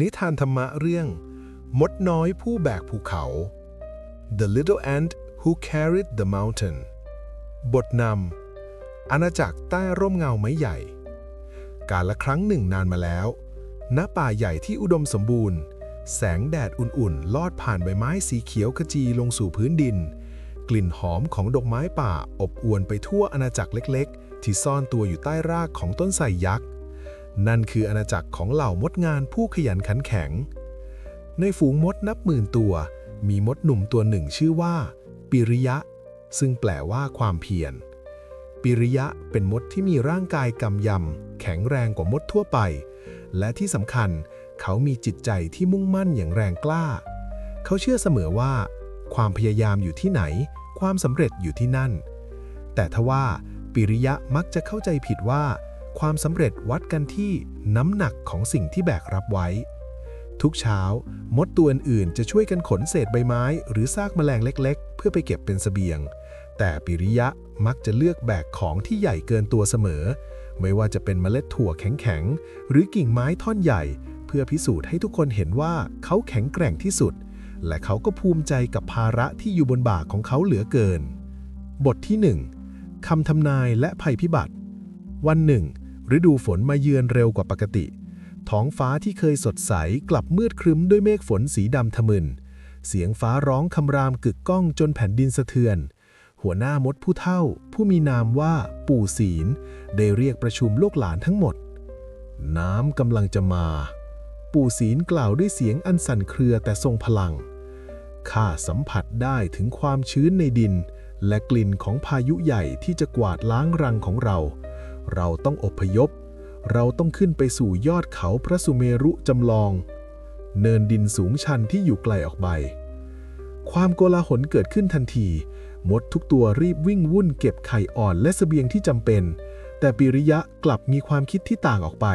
นิทานธรรมะเรื่อง มดน้อยผู้แบกภูเขา The Little Ant Who Carried the Mountain บทนำอาณาจักรใต้ร่มเงาไม้ใหญ่ การละครั้งหนึ่งนานมาแล้ว ณ ป่าใหญ่ที่อุดมสมบูรณ์ แสงแดดอุ่นๆ ลอดผ่านใบไม้สีเขียวขจีลงสู่พื้นดิน กลิ่นหอมของดอกไม้ป่าอบอวนไปทั่วอาณาจักรเล็กๆ ที่ซ่อนตัวอยู่ใต้รากของต้นไทรยักษ์ นั่นคืออาณาจักรของเหล่ามดงานผู้ขยันขันแข็ง ในฝูงมดนับหมื่นตัว มีมดหนุ่มตัวหนึ่งชื่อว่า ปิริยะ ซึ่งแปลว่าความเพียร ปิริยะเป็นมดที่มีร่างกายกำยำ แข็งแรงกว่ามดทั่วไป และที่สำคัญเขามีจิตใจที่มุ่งมั่นอย่างแรงกล้า เขาเชื่อเสมอว่า ความพยายามอยู่ที่ไหน ความสำเร็จอยู่ที่นั่น แต่ทว่าปิริยะมักจะเข้าใจผิดว่า ความสำเร็จวัดกันที่น้ำหนักของสิ่งที่แบกรับไว้ ทุกเช้ามดตัวอื่นๆจะช่วยกันขนเศษใบไม้ หรือซากแมลงเล็กๆ เพื่อไปเก็บเป็นเสบียง แต่ปิริยะมักจะเลือกแบกของที่ใหญ่เกินตัวเสมอ ไม่ว่าจะเป็นเมล็ดถั่วแข็งๆ หรือกิ่งไม้ท่อนใหญ่ เพื่อพิสูจน์ให้ทุกคนเห็นว่าเขาแข็งแกร่งที่สุด และเขาก็ภูมิใจกับภาระที่อยู่บนบ่าของเขาเหลือเกิน บทที่ 1คำทำนายและภัยพิบัติ วันหนึ่ง ฤดูฝนมาเยือนเร็วกว่าปกติ ท้องฟ้าที่เคยสดใสกลับมืดครึ้มด้วยเมฆฝนสีดำทะมึน เสียงฟ้าร้องคำรามกึกก้องจนแผ่นดินสะเทือน หัวหน้ามดผู้เฒ่า ผู้มีนามว่าปู่ศีล ได้เรียกประชุมลูกหลานทั้งหมด น้ำกำลังจะมา ปู่ศีลกล่าวด้วยเสียงอันสั่นเครือแต่ทรงพลัง ข้าสัมผัสได้ถึงความชื้นในดิน และกลิ่นของพายุใหญ่ที่จะกวาดล้างรังของเรา เราต้องอพยพ เราต้องขึ้นไปสู่ยอดเขาพระสุเมรุจำลอง เนินดินสูงชันที่อยู่ไกลออกไป ความโกลาหลเกิดขึ้นทันที มดทุกตัวรีบวิ่งวุ่นเก็บไข่อ่อนและเสบียงที่จำเป็น แต่ปิริยะกลับมีความคิดที่ต่างออกไป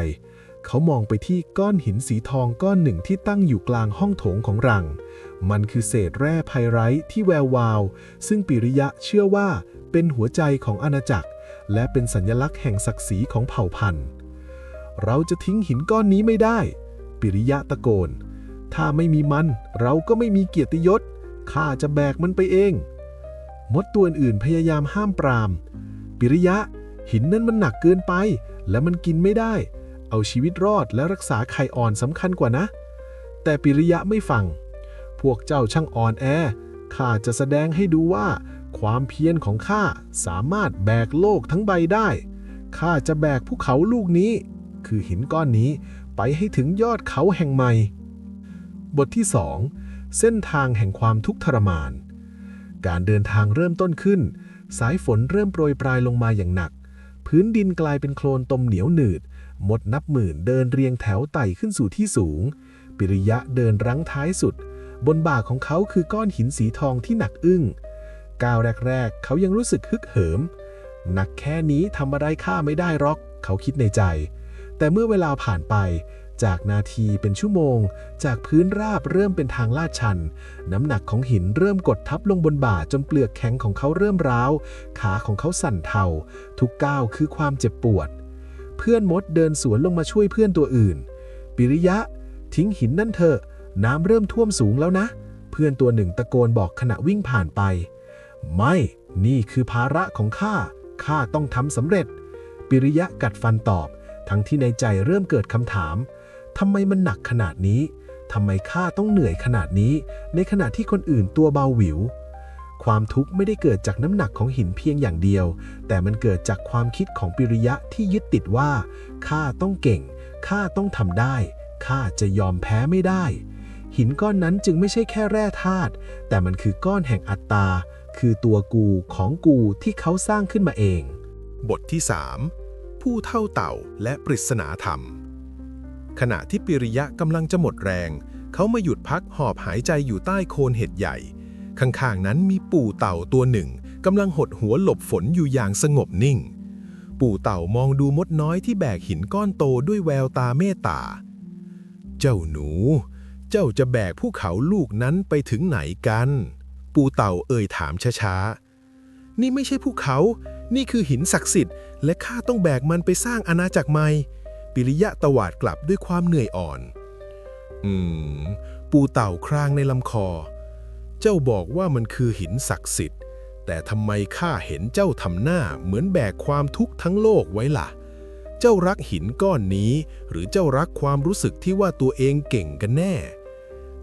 เขามองไปที่ก้อนหินสีทองก้อนหนึ่งที่ตั้งอยู่กลางห้องโถงของรัง มันคือเศษแร่ไพไรท์ที่แวววาว ซึ่งปิริยะเชื่อว่าเป็นหัวใจของอาณาจักร และเป็นสัญลักษณ์แห่งศักดิ์ศรีของเผ่าพันธุ์ เราจะทิ้งหินก้อนนี้ไม่ได้ ปิริยะตะโกน ถ้าไม่มีมันเราก็ไม่มีเกียรติยศ ข้าจะแบกมันไปเอง มดตัวอื่นพยายามห้ามปราม ปิริยะ หินนั้นมันหนักเกินไป และมันกินไม่ได้ เอาชีวิตรอดและรักษาไข่อ่อนสำคัญกว่านะ แต่ปิริยะไม่ฟัง พวกเจ้าช่างอ่อนแอ ข้าจะแสดงให้ดูว่า ความเพียรของข้าสามารถแบกโลกทั้งใบได้ ข้าจะแบกภูเขาลูกนี้ คือหินก้อนนี้ไปให้ถึงยอดเขาแห่งใหม่ บทที่ 2 เส้นทางแห่งความทุกข์ทรมาน การเดินทางเริ่มต้นขึ้น สายฝนเริ่มโปรยปลายลงมาอย่างหนัก พื้นดินกลายเป็นโคลนตมเหนียวหนืด มดนับหมื่นเดินเรียงแถวไต่ขึ้นสู่ที่สูง ปิริยะเดินรั้งท้ายสุด บนบ่าของเขาคือก้อนหินสีทองที่หนักอึ้ง ก้าวแรก ๆ เขายังรู้สึกฮึกเหิม หนักแค่นี้ทำอะไรข้าไม่ได้หรอก เขาคิดในใจ แต่เมื่อเวลาผ่านไป จากนาทีเป็นชั่วโมง จากพื้นราบเริ่มเป็นทางลาดชัน น้ำหนักของหินเริ่มกดทับลงบนบ่าจนเปลือกแข็งของเขาเริ่มร้าว ขาของเขาสั่นเทา ทุกก้าวคือความเจ็บปวด เพื่อนมดเดินสวนลงมาช่วยเพื่อนตัวอื่น ปิริยะ ทิ้งหินนั่นเถอะ น้ำเริ่มท่วมสูงแล้วนะเพื่อนตัวหนึ่งตะโกนบอกขณะวิ่งผ่านไป ไม่ นี่คือภาระของข้า ข้าต้องทำสำเร็จ ปิริยะกัดฟันตอบ ทั้งที่ในใจเริ่มเกิดคำถาม ทำไมมันหนักขนาดนี้ ทำไมข้าต้องเหนื่อยขนาดนี้ ในขณะที่คนอื่นตัวเบาหวิว ความทุกข์ไม่ได้เกิดจากน้ำหนักของหินเพียงอย่างเดียว แต่มันเกิดจากความคิดของปิริยะที่ยึดติดว่า ข้าต้องเก่ง ข้าต้องทำได้ ข้าจะยอมแพ้ไม่ได้หินก้อนนั้นจึงไม่ใช่แค่แร่ธาตุแต่มันคือก้อนแห่งอัตตา คือตัวกูของกูที่เขาสร้างขึ้นมาเอง บทที่ 3 ผู้เท่าเต่าและปริศนาธรรม ขณะที่ปิริยะกำลังจะหมดแรง เขามาหยุดพักหอบหายใจอยู่ใต้โคนเห็ดใหญ่ ข้างๆนั้นมีปู่เต่าตัวหนึ่งกำลังหดหัวหลบฝนอยู่อย่างสงบนิ่ง ปู่เต่ามองดูมดน้อยที่แบกหินก้อนโตด้วยแววตาเมตตา เจ้าหนู เจ้าจะแบกภูเขาลูกนั้นไปถึงไหนกัน ปูเต่าเอ่ยถามช้าๆ นี่ไม่ใช่ภูเขา นี่คือหินศักดิ์สิทธิ์ และข้าต้องแบกมันไปสร้างอาณาจักรใหม่ ปิริยะตวาดกลับด้วยความเหนื่อยอ่อน อืม ปูเต่าครางในลำคอ เจ้าบอกว่ามันคือหินศักดิ์สิทธิ์ แต่ทำไมข้าเห็นเจ้าทำหน้าเหมือนแบกความทุกข์ทั้งโลกไว้ล่ะ เจ้ารักหินก้อนนี้ หรือเจ้ารักความรู้สึกที่ว่าตัวเองเก่งกันแน่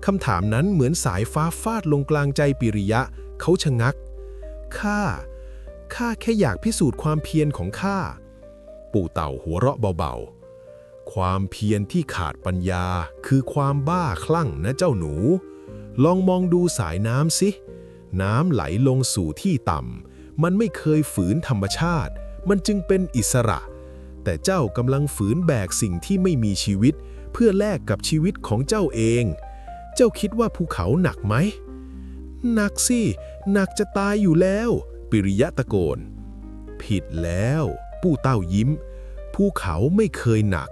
คำถามนั้นเหมือนสายฟ้าฟาดลงกลางใจปิริยะ เขาชะงัก ข้า ข้าแค่อยากพิสูจน์ความเพียรของข้า ปู่เต่าหัวเราะเบาๆ ความเพียรที่ขาดปัญญาคือความบ้าคลั่งนะเจ้าหนู ลองมองดูสายน้ำสิ น้ำไหลลงสู่ที่ต่ำ มันไม่เคยฝืนธรรมชาติ มันจึงเป็นอิสระ แต่เจ้ากำลังฝืนแบกสิ่งที่ไม่มีชีวิต เพื่อแลกกับชีวิตของเจ้าเอง เจ้าคิดว่าภูเขาหนักไหม หนักสิ หนักจะตายอยู่แล้ว ปิริยะตะโกน ผิดแล้วปู่เต้ายิ้ม ภูเขาไม่เคยหนัก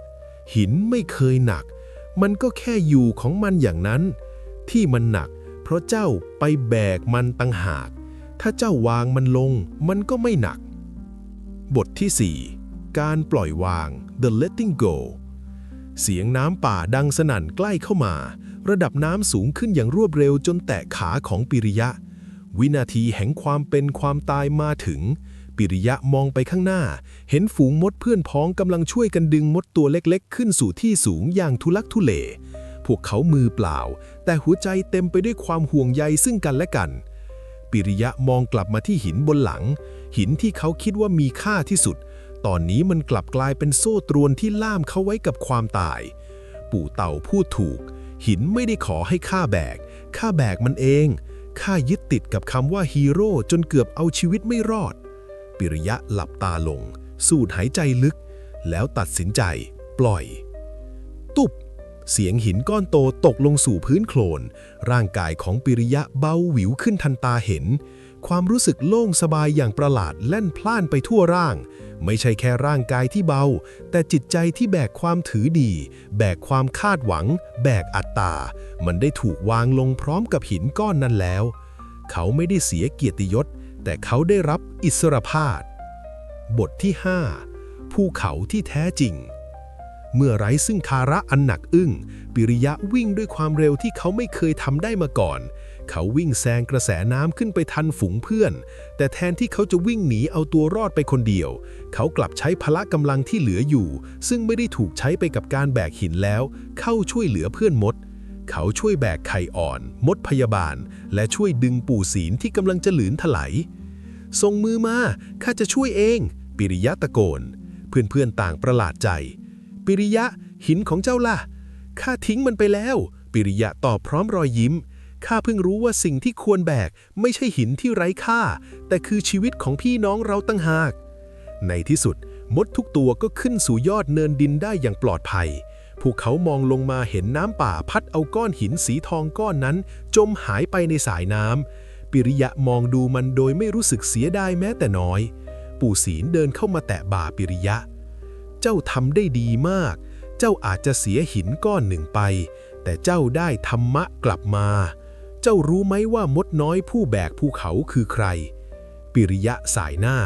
หินไม่เคยหนัก มันก็แค่อยู่ของมันอย่างนั้น ที่มันหนัก เพราะเจ้าไปแบกมันตั้งหาก ถ้าเจ้าวางมันลง มันก็ไม่หนัก บทที่ 4 การปล่อยวาง the letting go เสียงน้ำป่าดังสนั่นใกล้เข้ามา ระดับน้ำสูงขึ้นอย่างรวดเร็วจนแตะขาของปิริยะ วินาทีแห่งความเป็นความตายมาถึง ปิริยะมองไปข้างหน้า เห็นฝูงมดเพื่อนพ้องกำลังช่วยกันดึงมดตัวเล็กๆ ขึ้นสู่ที่สูงอย่างทุลักทุเล พวกเขามือเปล่า แต่หัวใจเต็มไปด้วยความห่วงใยซึ่งกันและกัน ปิริยะมองกลับมาที่หินบนหลัง หินที่เขาคิดว่ามีค่าที่สุด ตอนนี้มันกลับกลายเป็นโซ่ตรวนที่ล่ามเขาไว้กับความตาย ปู่เต่าพูดถูก หินไม่ได้ขอให้ข้าแบก ข้าแบกมันเอง ข้ายึดติดกับคำว่าฮีโร่จนเกือบเอาชีวิตไม่รอด ปิริยะหลับตาลง สูดหายใจลึก แล้วตัดสินใจ ปล่อย ตุบ เสียงหินก้อนโตตกลงสู่พื้นโคลน ร่างกายของปิริยะเบาหวิวขึ้นทันตาเห็น ความรู้สึกโล่งสบายอย่างประหลาดแล่นพล่านไปทั่วร่าง ไม่ใช่แค่ร่างกายที่เบา แต่จิตใจที่แบกความถือดี แบกความคาดหวัง แบกอัตตา มันได้ถูกวางลงพร้อมกับหินก้อนนั้นแล้ว เขาไม่ได้เสียเกียรติยศ แต่เขาได้รับอิสรภาพบทที่ 5 ภูเขาที่แท้จริง เมื่อไร้ซึ่งภาระอันหนักอึ้ง ปิริยะวิ่งด้วยความเร็วที่เขาไม่เคยทำได้มาก่อน เขาวิ่งแซงกระแสน้ำขึ้นไปทันฝูงเพื่อน แต่แทนที่เขาจะวิ่งหนีเอาตัวรอดไปคนเดียว เขากลับใช้พละกำลังที่เหลืออยู่ ซึ่งไม่ได้ถูกใช้ไปกับการแบกหินแล้ว เข้าช่วยเหลือเพื่อนมด เขาช่วยแบกไข่อ่อน มดพยาบาล และช่วยดึงปู่ศีลที่กำลังจะหลืนถลายส่งมือมาข้าจะช่วยเอง ปิริยะตะโกน เพื่อนๆต่างประหลาดใจ ปิริยะ หินของเจ้าล่ะ ข้าทิ้งมันไปแล้ว ปิริยะตอบพร้อมรอยยิ้ม ข้าเพิ่งรู้ว่าสิ่งที่ควรแบก ไม่ใช่หินที่ไร้ค่า แต่คือชีวิตของพี่น้องเราตั้งหาก ในที่สุด มดทุกตัวก็ขึ้นสู่ยอดเนินดินได้อย่างปลอดภัย พวกเขามองลงมาเห็นน้ำป่าพัดเอาก้อนหินสีทองก้อนนั้น จมหายไปในสายน้ำปิริยะมองดูมันโดยไม่รู้สึกเสียดายแม้แต่น้อย ปู่ศีลเดินเข้ามาแตะบ่าปิริยะ เจ้าทำได้ดีมาก เจ้าอาจจะเสียหินก้อนหนึ่งไป แต่เจ้าได้ธรรมะกลับมา เจ้ารู้ไหมว่ามดน้อยผู้แบกภูเขาคือใคร ปิริยะสายหน้า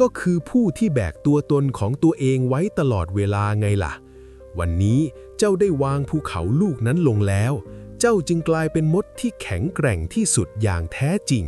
ก็คือผู้ที่แบกตัวตนของตัวเองไว้ตลอดเวลาไงล่ะ วันนี้เจ้าได้วางภูเขาลูกนั้นลงแล้ว เจ้าจึงกลายเป็นมดที่แข็งแกร่งที่สุดอย่างแท้จริง